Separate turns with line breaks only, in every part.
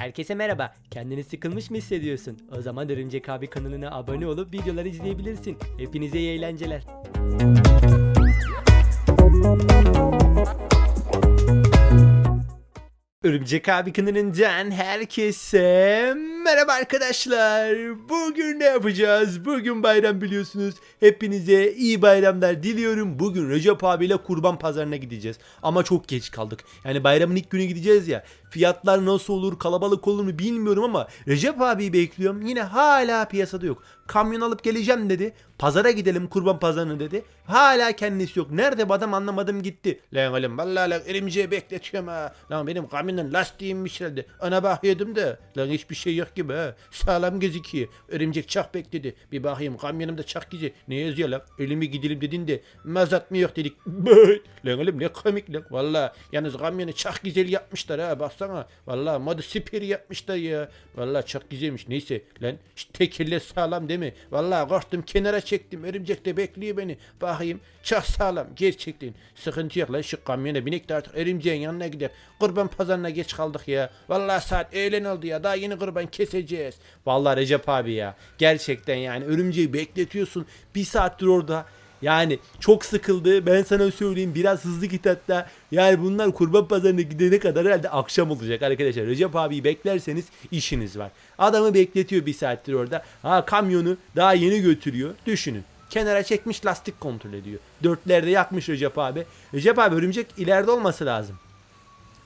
Herkese merhaba. Kendini sıkılmış mı hissediyorsun? O zaman Örümcek abi kanalına abone olup videoları izleyebilirsin. Hepinize iyi eğlenceler. Örümcek abi kanalından herkese merhaba arkadaşlar. Bugün ne yapacağız? Bugün bayram biliyorsunuz. Hepinize iyi bayramlar diliyorum. Bugün Recep abiyle kurban pazarına gideceğiz. Ama çok geç kaldık. Yani bayramın ilk günü gideceğiz ya. Fiyatlar nasıl olur, kalabalık olur mu bilmiyorum ama Recep abiyi bekliyorum. Yine hala piyasada yok. Kamyon alıp geleceğim dedi. Pazara gidelim kurban pazarına dedi. Hala kendisi yok. Nerede bu adam anlamadım gitti. Lan oğlum vallahi lan elimciye bekletiyorum ha. Lan benim kamyonun lastiğimmiş herhalde. Ona bakıyordum da. Lan hiçbir şey yok gibi ha. Sağlam gözüküyor. Örümcek çak bekledi. Bir bakayım kamyonumda çak gizi. Ne yazıyor lan? Elimi gidelim dedin de mazat mı yok dedik. Böyle. Lan oğlum ne komik lan. Valla yalnız kamyonu çak güzel yapmışlar ha. Baksana. Valla modu süper yapmışlar ya. Valla çok güzelmiş. Neyse lan. Tekerler sağlam değil mi? Valla korktum kenara çektim. Örümcek de bekliyor beni. Bakayım. Çok sağlam. Gerçekten. Sıkıntı yok lan. Şu kamyona binek de artık örümceğin yanına gidelim. Kurban pazarına geç kaldık ya. Valla saat öğlen oldu ya. Daha yeni kurban keseceğiz. Valla Recep abi ya. Gerçekten yani örümceği bekletiyorsun. Bir saattir orada. Yani çok sıkıldı. Ben sana söyleyeyim biraz hızlı git hatta. Yani bunlar kurban pazarına gidene kadar herhalde akşam olacak arkadaşlar. Recep abiyi beklerseniz işiniz var. Adamı bekletiyor bir saattir orada. Ha kamyonu daha yeni götürüyor. Düşünün. Kenara çekmiş lastik kontrol ediyor. Dörtlerde yakmış Recep abi. Recep abi örümcek ileride olması lazım.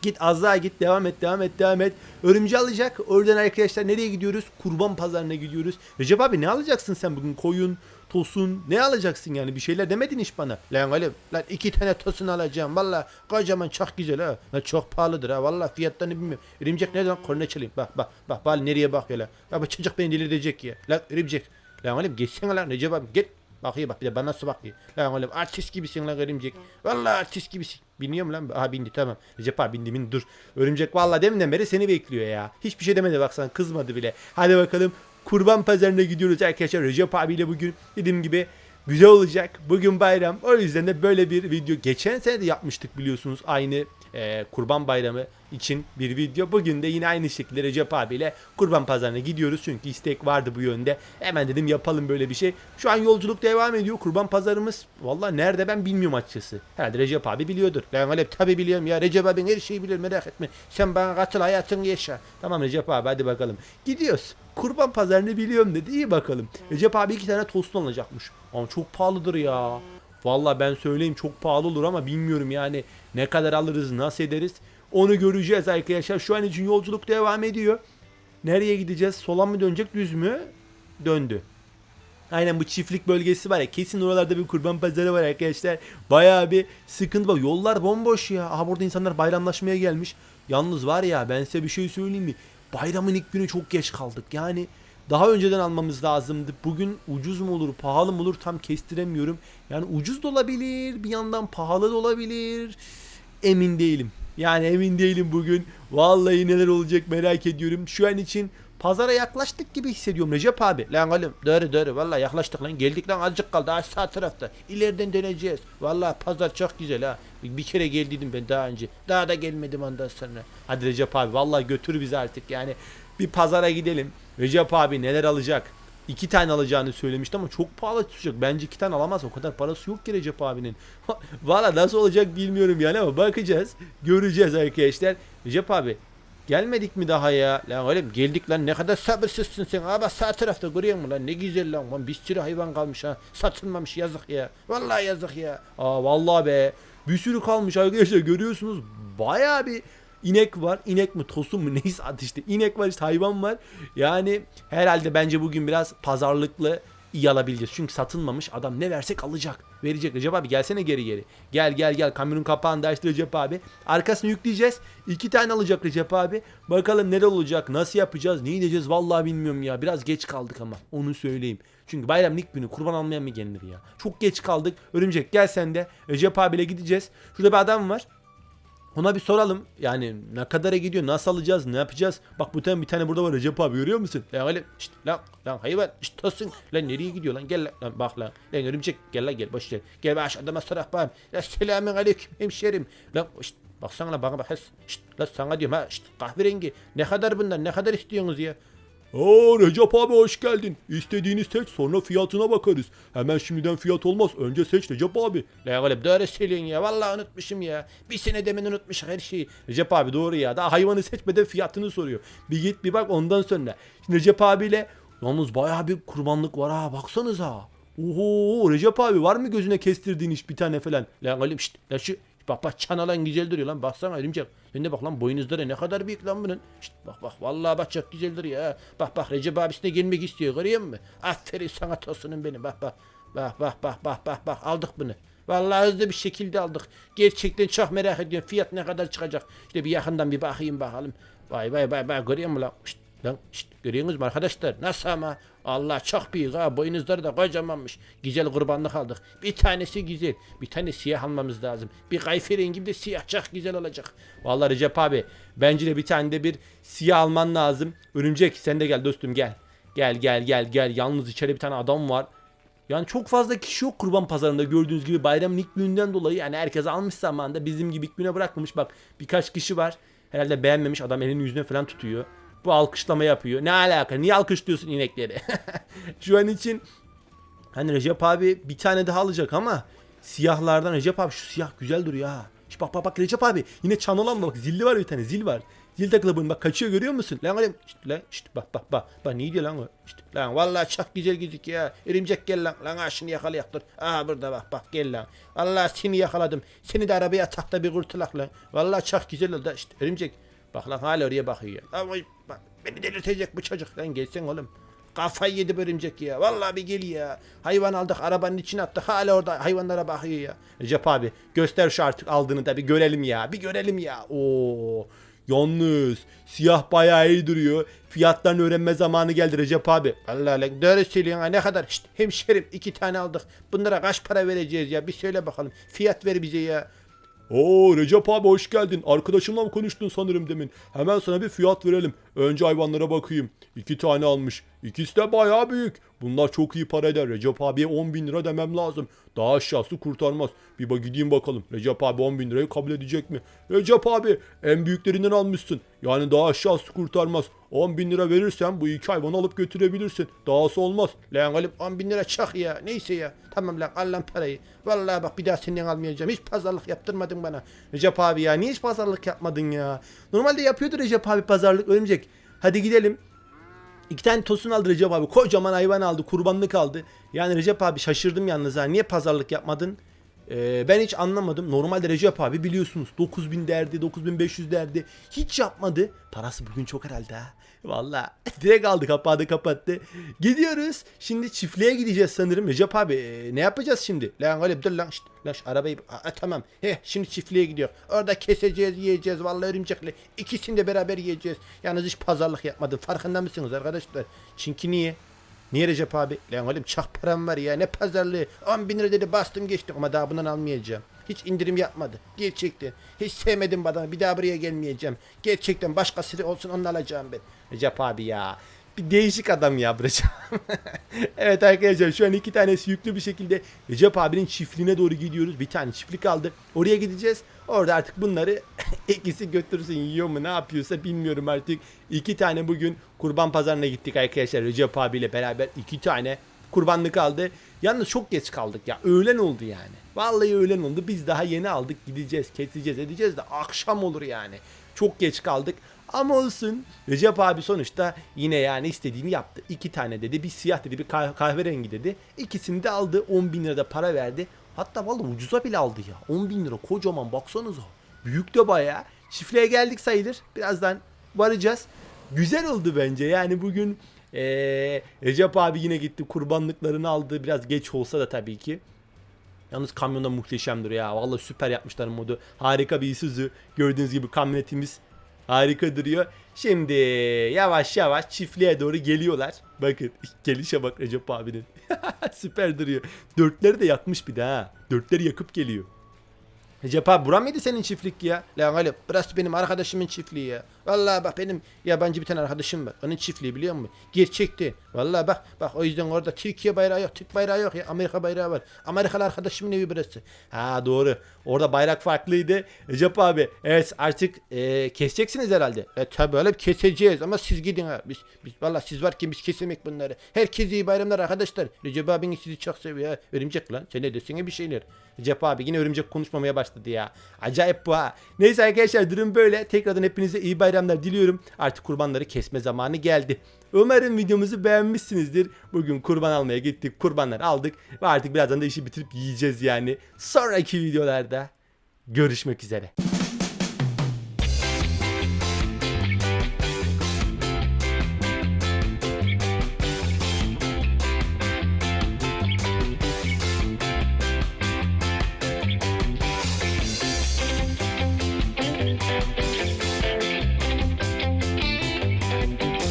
Git az daha git devam et devam et devam et. Örümcü alacak. Oradan arkadaşlar nereye gidiyoruz? Kurban pazarına gidiyoruz. Recep abi ne alacaksın sen bugün? Koyun, tosun ne alacaksın yani? Bir şeyler demedin hiç bana. Lan oğlum lan iki tane tosun alacağım. Valla kocaman çok güzel ha. Lan çok pahalıdır ha. Valla fiyatlarını bilmiyorum. Örümcek nereden? Korna çalayım. Bak bak bak. Bak nereye bakıyor lan. Ya bu çocuk beni delirecek ya. Lan örümcek. Lan oğlum geçsene lan Recep abi git. Bakıyor bak bir de bana nasıl bakıyor. Lan oğlum artist gibisin lan örümcek. Vallahi artist gibisin. Biniyor mu lan? Aha bindi tamam. Recep abi bindi bindi dur. Örümcek vallahi deminden beri seni bekliyor ya. Hiçbir şey demedi baksana kızmadı bile. Hadi bakalım kurban pazarına gidiyoruz arkadaşlar. Recep abiyle bugün dediğim gibi güzel olacak. Bugün bayram. O yüzden de böyle bir video. Geçen sene de yapmıştık biliyorsunuz. Aynı e, kurban bayramı için bir video. Bugün de yine aynı şekilde Recep abiyle kurban pazarına gidiyoruz. Çünkü istek vardı bu yönde. Hemen dedim yapalım böyle bir şey. Şu an yolculuk devam ediyor. Kurban pazarımız valla nerede ben bilmiyorum açıkçası. Herhalde Recep abi biliyordur. Ben öyle tabi biliyorum ya. Recep abi her şeyi bilir merak etme. Sen bana katıl hayatını yaşa. Tamam Recep abi hadi bakalım. Gidiyoruz. Kurban pazarını biliyorum dedi. İyi bakalım. Recep abi iki tane tost alacakmış. Ama çok pahalıdır ya. Valla ben söyleyeyim çok pahalı olur ama bilmiyorum yani ne kadar alırız nasıl ederiz. Onu göreceğiz arkadaşlar. Şu an için yolculuk devam ediyor. Nereye gideceğiz? Sola mı dönecek düz mü? Döndü. Aynen bu çiftlik bölgesi var ya kesin oralarda bir kurban pazarı var arkadaşlar. Bayağı bir sıkıntı var. Yollar bomboş ya. Aha burada insanlar bayramlaşmaya gelmiş. Yalnız var ya ben size bir şey söyleyeyim mi? Bayramın ilk günü çok geç kaldık. Yani daha önceden almamız lazımdı. Bugün ucuz mu olur, pahalı mı olur tam kestiremiyorum. Yani ucuz da olabilir, bir yandan pahalı da olabilir. Emin değilim. Yani emin değilim bugün. Vallahi neler olacak merak ediyorum. Şu an için pazara yaklaştık gibi hissediyorum Recep abi. Lan oğlum doğru doğru vallahi yaklaştık lan. Geldik lan azıcık kaldı daha sağ tarafta. İleriden döneceğiz. Vallahi pazar çok güzel ha. Bir, kere geldiydim ben daha önce. Daha da gelmedim ondan sonra. Hadi Recep abi vallahi götür bizi artık yani. Bir pazara gidelim. Recep abi neler alacak? İki tane alacağını söylemişti ama çok pahalı tutacak. Bence iki tane alamaz. O kadar parası yok ki Recep abinin. Valla nasıl olacak bilmiyorum yani ama bakacağız. Göreceğiz arkadaşlar. Recep abi gelmedik mi daha ya? Lan oğlum geldik lan ne kadar sabırsızsın sen. Ama sağ tarafta görüyor musun lan? Ne güzel lan. lan bir sürü hayvan kalmış ha. Satılmamış yazık ya. Vallahi yazık ya. Aa vallahi be. Bir sürü kalmış arkadaşlar görüyorsunuz. Bayağı bir inek var. İnek mi tosun mu neyse adı işte. İnek var işte hayvan var. Yani herhalde bence bugün biraz pazarlıklı iyi alabileceğiz. Çünkü satılmamış adam ne versek alacak. Verecek. Recep abi gelsene geri geri. Gel gel gel kamyonun kapağını da açtı Recep abi. Arkasını yükleyeceğiz. İki tane alacak Recep abi. Bakalım nere olacak nasıl yapacağız ne edeceğiz vallahi bilmiyorum ya. Biraz geç kaldık ama onu söyleyeyim. Çünkü bayramın ilk günü kurban almayan mı gelinir ya. Çok geç kaldık. Örümcek gel sen de. Recep abiyle gideceğiz. Şurada bir adam var. Ona bir soralım. Yani ne kadara gidiyor? Nasıl alacağız? Ne yapacağız? Bak bu tane bir tane burada var Recep abi görüyor musun? Lan öyle şşt lan lan hayvan şşt tosun. Lan nereye gidiyor lan? Gel lan, lan bak lan. Lan örümcek gel lan gel boş ver. Gel be aşağıda masraf var. Ya selamün aleyküm hemşerim. Lan şşt
Baksana lan bana bak. Şşt, lan sana diyorum ha. Şşt, kahverengi. Ne kadar bunlar? Ne kadar istiyorsunuz ya?
Oo Recep abi hoş geldin. İstediğini seç sonra fiyatına bakarız. Hemen şimdiden fiyat olmaz. Önce seç Recep abi.
La oğlum doğru söylüyorsun ya. Vallahi unutmuşum ya. Bir sene demin unutmuşum her şeyi.
Recep abi doğru ya. Daha hayvanı seçmeden fiyatını soruyor. Bir git bir bak ondan sonra. Şimdi Recep abiyle yalnız bayağı bir kurbanlık var ha. Baksanıza. Oho Recep abi var mı gözüne kestirdiğin iş bir tane falan?
Lan oğlum şşt. Lan şu bak bak çanalan güzel duruyor lan. Baksana örümcek. Sen de bak lan boynuzları ne kadar büyük lan bunun. Şşt bak bak vallahi bak çok güzel duruyor ha. Bak bak Recep abisine gelmek istiyor görüyor musun? Aferin sana tosunum benim bak bak. Bak bak bak bak bak bak aldık bunu. Vallahi hızlı bir şekilde aldık. Gerçekten çok merak ediyorum. Fiyat ne kadar çıkacak? İşte bir yakından bir bakayım bakalım. Vay vay vay vay görüyor musun lan? Şşt, lan şşt, görüyorsunuz mu arkadaşlar? Nasıl ama? Allah çok büyük ha. Boynuzları da kocamanmış. Güzel kurbanlık aldık. Bir tanesi güzel. Bir tane siyah almamız lazım. Bir kayfe rengi de siyah çok güzel olacak.
Vallahi Recep abi bence de bir tane de bir siyah alman lazım. Örümcek sen de gel dostum gel. Gel gel gel gel. Yalnız içeri bir tane adam var. Yani çok fazla kişi yok kurban pazarında gördüğünüz gibi bayramın ilk gününden dolayı yani herkes almış zamanında bizim gibi ilk güne bırakmamış bak birkaç kişi var herhalde beğenmemiş adam elini yüzüne falan tutuyor bu alkışlama yapıyor ne alaka niye alkışlıyorsun inekleri şu an için hani Recep abi bir tane daha alacak ama siyahlardan Recep abi şu siyah güzel duruyor ha Şş, bak bak bak Recep abi yine çan olan bak zilli var bir tane zil var Zil takılı bunun bak kaçıyor görüyor musun?
Lan oğlum şşt lan şşt bak bak bak. Bak ne diyor lan o? Şşt lan vallahi çok güzel gözük ya. Örümcek gel lan. Lan ha şunu yakalayak dur. Aha burada bak bak gel lan. Allah seni yakaladım. Seni de arabaya tahta bir kurtulak lan. Vallahi çok güzel oldu. Şşt örümcek. Bak lan hala oraya bakıyor. Lan vay, bak beni delirtecek bu çocuk lan gelsen oğlum. Kafayı yedi bu örümcek ya. Vallahi bir gel ya. Hayvan aldık arabanın içine attık. Hala orada hayvanlara bakıyor ya.
Recep abi göster şu artık aldığını da bir görelim ya. Bir görelim ya. Oo. Yalnız siyah bayağı iyi duruyor. Fiyatlarını öğrenme zamanı geldi Recep abi.
Allah lan doğru söylüyorsun ne kadar? Şşt hemşerim iki tane aldık. Bunlara kaç para vereceğiz ya? Bir söyle bakalım. Fiyat ver bize ya.
Oo Recep abi hoş geldin. Arkadaşımla mı konuştun sanırım demin? Hemen sana bir fiyat verelim. Önce hayvanlara bakayım. İki tane almış. İkisi de bayağı büyük. Bunlar çok iyi para eder. Recep abiye 10 bin lira demem lazım. Daha aşağısı kurtarmaz. Bir bak gideyim bakalım. Recep abi 10 bin lirayı kabul edecek mi? Recep abi en büyüklerinden almışsın. Yani daha aşağısı kurtarmaz. 10 bin lira verirsen bu iki hayvanı alıp götürebilirsin. Dahası olmaz.
Lan oğlum 10 bin lira çak ya. Neyse ya. Tamam lan al lan parayı. Vallahi bak bir daha senden almayacağım. Hiç pazarlık yaptırmadın bana.
Recep abi ya niye hiç pazarlık yapmadın ya? Normalde yapıyordu Recep abi pazarlık örümcek. Hadi gidelim. İki tane tosun aldı Recep abi. Kocaman hayvan aldı. Kurbanlık aldı. Yani Recep abi şaşırdım yalnız ha. Niye pazarlık yapmadın? Ee, ben hiç anlamadım. Normalde Recep abi biliyorsunuz 9000 derdi, 9500 derdi. Hiç yapmadı. Parası bugün çok herhalde ha. Valla direkt aldı kapağı kapattı. Gidiyoruz. Şimdi çiftliğe gideceğiz sanırım. Recep abi e, ne yapacağız şimdi?
Lan oğlum dur lan. Şşt, lan şu arabayı. Aa, tamam. He şimdi çiftliğe gidiyor. Orada keseceğiz yiyeceğiz. Vallahi örümcekle. İkisini de beraber yiyeceğiz. Yalnız hiç pazarlık yapmadım. Farkında mısınız arkadaşlar? Çünkü niye? Niye Recep abi? Lan oğlum çok param var ya ne pazarlığı. 10 bin lira dedi bastım geçtim ama daha bundan almayacağım. Hiç indirim yapmadı. Gerçekten. Hiç sevmedim bu adamı. Bir daha buraya gelmeyeceğim. Gerçekten başkası olsun onu alacağım ben.
Recep abi ya. Bir değişik adam ya Recep. evet arkadaşlar şu an iki tanesi yüklü bir şekilde Recep abinin çiftliğine doğru gidiyoruz. Bir tane çiftlik kaldı. Oraya gideceğiz. Orada artık bunları ikisi götürürsün yiyor mu ne yapıyorsa bilmiyorum artık. İki tane bugün kurban pazarına gittik arkadaşlar Recep abiyle beraber iki tane kurbanlık aldı. Yalnız çok geç kaldık ya. Öğlen oldu yani. Vallahi öğlen oldu. Biz daha yeni aldık. Gideceğiz, keseceğiz, edeceğiz de akşam olur yani. Çok geç kaldık. Ama olsun. Recep abi sonuçta yine yani istediğini yaptı. İki tane dedi. Bir siyah dedi, bir kah- kahverengi dedi. İkisini de aldı. 10 bin lira da para verdi. Hatta vallahi ucuza bile aldı ya. 10 bin lira kocaman baksanıza. Büyük de bayağı. Çiftliğe geldik sayılır. Birazdan varacağız. Güzel oldu bence. Yani bugün eee Recep abi yine gitti kurbanlıklarını aldı. Biraz geç olsa da tabii ki. Yalnız kamyonda muhteşemdir ya. Vallahi süper yapmışlar modu. Harika bir Isuzu. Gördüğünüz gibi kamyonetimiz harika duruyor. Şimdi yavaş yavaş çiftliğe doğru geliyorlar. Bakın gelişe bak Recep abinin. süper duruyor. Dörtleri de yakmış bir daha. Dörtleri yakıp geliyor. Recep abi mıydı senin çiftlik ya?
Lan oğlum burası benim arkadaşımın çiftliği ya. Vallahi bak benim yabancı bir tane arkadaşım var. Onun çiftliği biliyor musun? Gerçekti. Vallahi bak bak o yüzden orada Türkiye bayrağı yok, Türk bayrağı yok ya. Amerika bayrağı var. Amerikalı arkadaşımın evi burası.
Ha doğru. Orada bayrak farklıydı. Recep abi evet artık e, keseceksiniz herhalde.
E tabi oğlum keseceğiz ama siz gidin ha. Biz, biz vallahi siz varken biz kesemek bunları. Herkes iyi bayramlar arkadaşlar. Recep abiniz sizi çok seviyor. Örümcek lan. Sen ne desene bir şeyler.
Recep abi yine örümcek konuşmamaya başladı ya. Acayip bu ha. Neyse arkadaşlar durum böyle. Tekrardan hepinize iyi bayramlar diliyorum. Artık kurbanları kesme zamanı geldi. Umarım videomuzu beğenmişsinizdir. Bugün kurban almaya gittik. Kurbanlar aldık. Ve artık birazdan da işi bitirip yiyeceğiz yani. Sonraki videolarda görüşmek üzere.